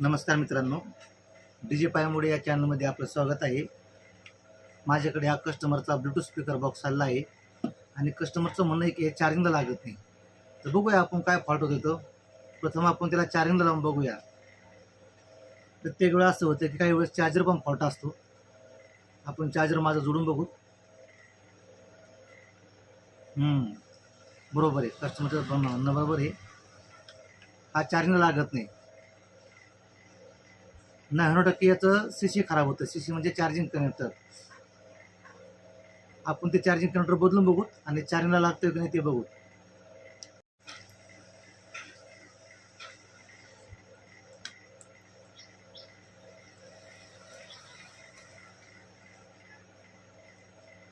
नमस्कार मित्रांनो. D J पायामुळे या चॅनलमध्ये आपलं स्वागत आहे. माझ्याकडे हा कस्टमरचा ब्लूटूथ स्पीकर बॉक्स आला आहे. आणि कस्टमरचं म्हणणं आहे की हे चार्जिंगला लागत नाही. तर बघूया आपण काय फॉल्ट होत येतो प्रथम आपण त्याला चार्जिंगला लावून बघूया. प्रत्येक वेळा असं होतं की काही वेळेस चार्जर पण फॉल्ट असतो. आपण चार्जर माझं जोडून बघू. बरोबर आहे. कस्टमरचं म्हणणं बरोबर आहे. हा चार्जिंगला लागत नाही. नव्याण्णव टक्के याचं सी सी खराब होतं. सी सी म्हणजे चार्जिंग कनेक्टर आपण ते चार्जिंग कनेक्टर बदलून बघू आणि चार्जिंगला लागतोय की नाही ते बघू.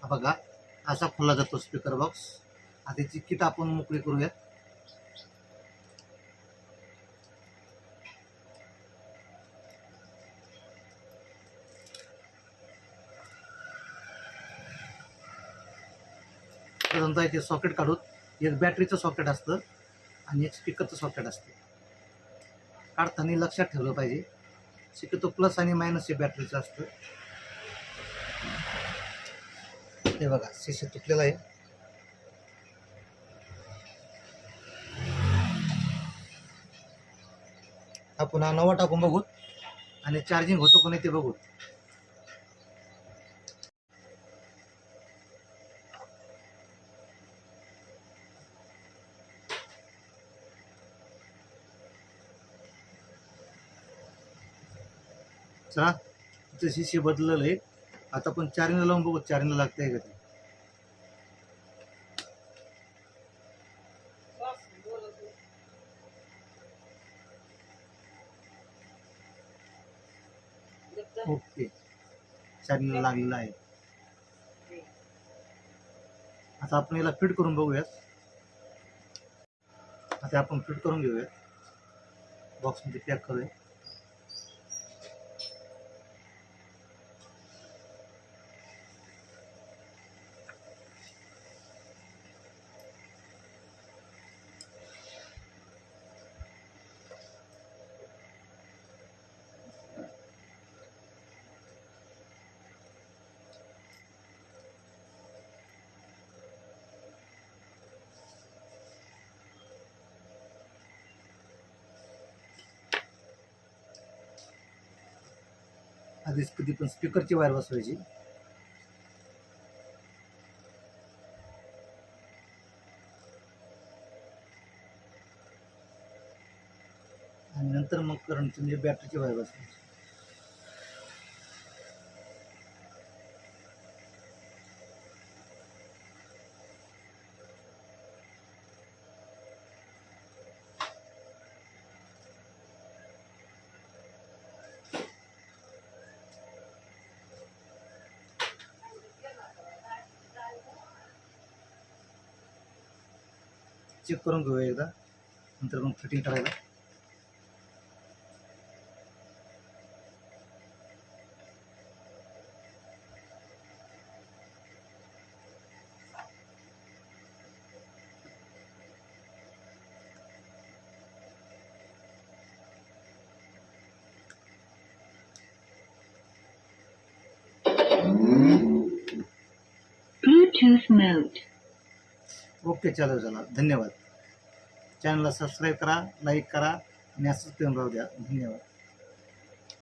बघा असा खोलला जातो स्पीकर बॉक्स आता त्याची किट आपण मोकळी करूया समजा इथे सॉकेट काढून. एक बॅटरीचं सॉकेट असतं आणि एक स्पीकरचं सॉकेट असतं. काढताना लक्षात ठेवलं पाहिजे. शक्यतो प्लस आणि मायनस हे बॅटरीचं असतं. हे बघा शिशे तुटलेलं आहे. हा हा नवा टाकून बघू आणि चार्जिंग होतो का नाही ते बघू. चला तिचं शिष्य बदललं आहे आता आपण चारिंगला लावून बघू चारिंगला लागतंय का ते? ओके. चारिंगला लागलेला आहे. आता आपण याला फिट करून बघूयात. आता आपण फिट करून घेऊयात. बॉक्समध्ये पॅक करूया. आधीच कधी पण स्पीकरची वायर बसवायची. आणि नंतर मग करंट म्हणजे बॅटरीची वायर बसवायची. चेक करून घेऊया एकदा नंतर मग फिटिंग करायला Bluetooth mode. ओके चालेल चला. धन्यवाद. चॅनलला सबस्क्राईब करा लाईक करा आणि असंच प्रेम राहू द्या. धन्यवाद.